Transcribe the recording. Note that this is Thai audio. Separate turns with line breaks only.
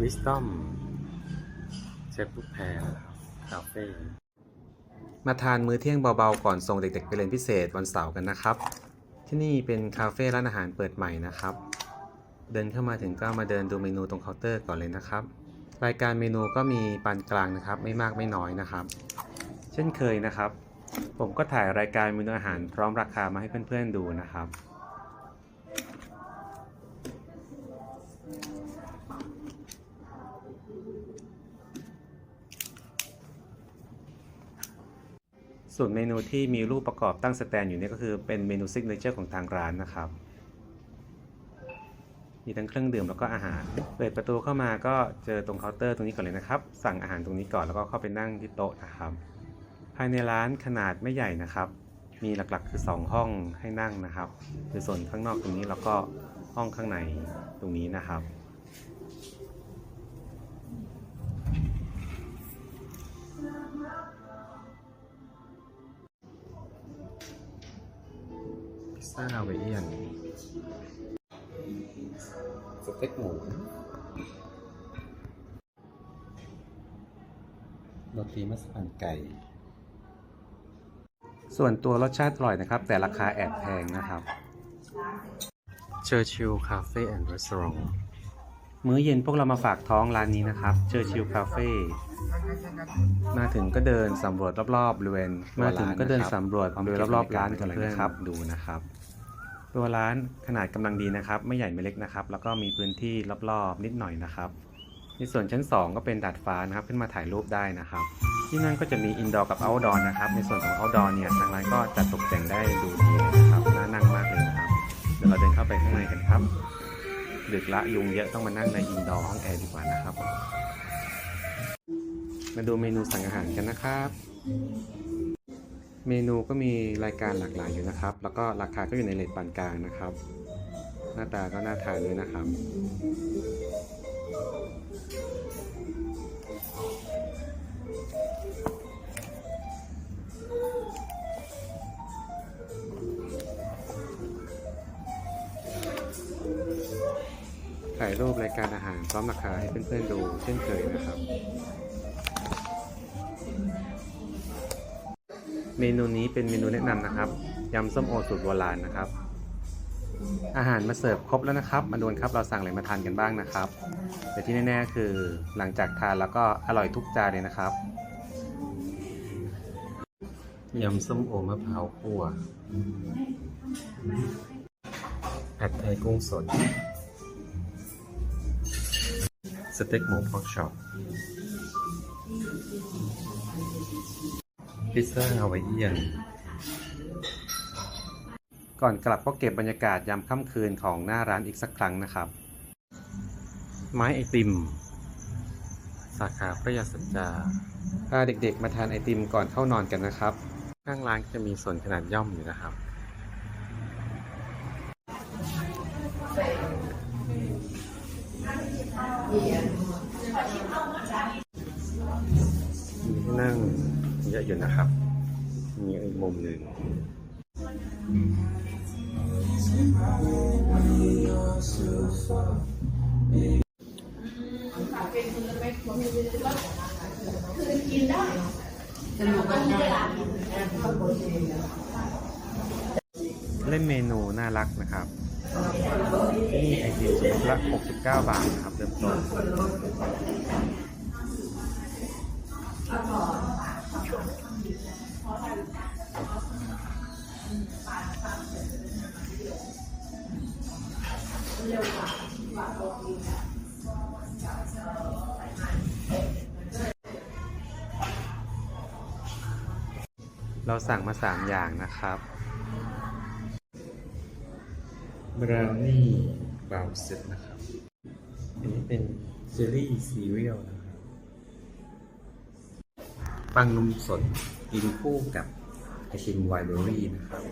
Wisdom เชฟลูกแพรนครับคาเฟ่มาทานมื้อเที่ยงเบาๆ ก่อนส่งเด็กๆไปเรียนพิเศษวันเสาร์กันนะครับ ที่นี่เป็นคาเฟ่ร้านอาหารเปิดใหม่นะครับ เดินเข้ามาถึงก็มาเดินดูเมนูตรงเคาน์เตอร์ก่อนเลยนะครับ รายการเมนูก็มีปานกลางนะครับ ไม่มากไม่น้อยนะครับ เช่นเคยนะครับ ผมก็ถ่ายรายการเมนูอาหารพร้อมราคามาให้เพื่อนๆดูนะครับ ส่วนเมนูที่มีรูปประกอบตั้งสแตนอยู่เนี่ยก็คือเป็นเมนูซิกเนเจอร์ของทางร้านนะครับ มีทั้งเครื่องดื่มแล้วก็อาหาร เปิดประตูเข้ามาก็เจอตรงเคาน์เตอร์ตรงนี้ก่อนเลยนะครับ สั่งอาหารตรงนี้ก่อนแล้วก็เข้าไปนั่งที่โต๊ะนะครับ ภายในร้านขนาดไม่ใหญ่นะครับ มีหลักๆคือ 2 ห้องให้นั่งนะครับ คือส่วนข้างนอกตรงนี้แล้วก็ห้องข้างในตรงนี้นะครับ ซ่าฮาวเอียนสเต็กหมูโรตีมัสมั่นไก่ ส่วนตัวรสชาติอร่อยนะครับ แต่ราคาแอบแพงนะครับเชอร์
ชิลคาเฟ่แอนด์รีสอร์ท
มื้อเย็นพวกเรามาฝากท้องร้านนี้นะครับ Churchill Cafe มาถึงก็เดินสำรวจรอบๆบริเวณมาถึงก็เดินสำรวจบริเวณรอบๆร้านกันเพื่อนครับดูนะครับ ตัวร้านขนาดกำลังดีนะครับ ไม่ใหญ่ไม่เล็กนะครับ แล้วก็มีพื้นที่รอบๆนิดหน่อยนะครับในส่วนชั้น 2 ก็เป็นดาดฟ้านะครับ ขึ้นมาถ่ายรูปได้นะครับ ที่นั่นก็จะมีอินดอร์กับเอาท์ดอร์นะครับ ในส่วนของเอาท์ดอร์เนี่ยทางร้านก็จัดตกแต่งได้ดู ดึกละยุงเยอะต้องมานั่งในอินดอร์ห้องแอร์ดีกว่านะครับ มาดูเมนูสั่งอาหารกันนะครับ เมนูก็มีรายการหลากหลายอยู่นะครับ แล้วก็ราคาก็อยู่ในเลทปานกลางนะครับ หน้าตาก็น่าทานด้วยนะครับ ถ่ายรูปรายการอาหารพร้อมราคาให้เพื่อนๆดูเช่นเคยนะครับ เมนูนี้เป็นเมนูแนะนำนะครับยำส้มโอสูตรโบราณนะครับ อาหารมาเสิร์ฟครบแล้วนะครับ มาดูนครับเราสั่งอะไรมาทานกันบ้างนะครับ แต่ที่แน่ๆคือหลังจากทานแล้วก็อร่อยทุกจานเลยนะครับยำส้มโอมะพร้าวคั่วผัดไทยกุ้งสด เต็กหมูพอกช็อปพิซซ่าฮาวายเอียน ก่อนกลับก็เก็บบรรยากาศยามค่ำคืนของหน้าร้านอีกสักครั้งนะครับ ไม้ไอติม สาขาพระยาสัจจาพาเด็กๆมาทานไอติมก่อนเข้านอนกันนะครับ ข้างร้านจะมีส่วนขนาดย่อมอยู่นะครับ มีที่นั่งเยอะอยู่นะครับ มีอีกมุมหนึ่งเล่นเมนูน่ารักนะครับ นี่ไอติมชุดละ 69 บาทนะครับเริ่มต้นเราสั่งมา 3 อย่างนะครับ บราวนี่บราวเซ็ตนะครับ อันนี้เป็นเจลลี่ซีเรียลนะครับ ปังนมสดกินคู่กับไอติมไวน์เบอรี่นะครับ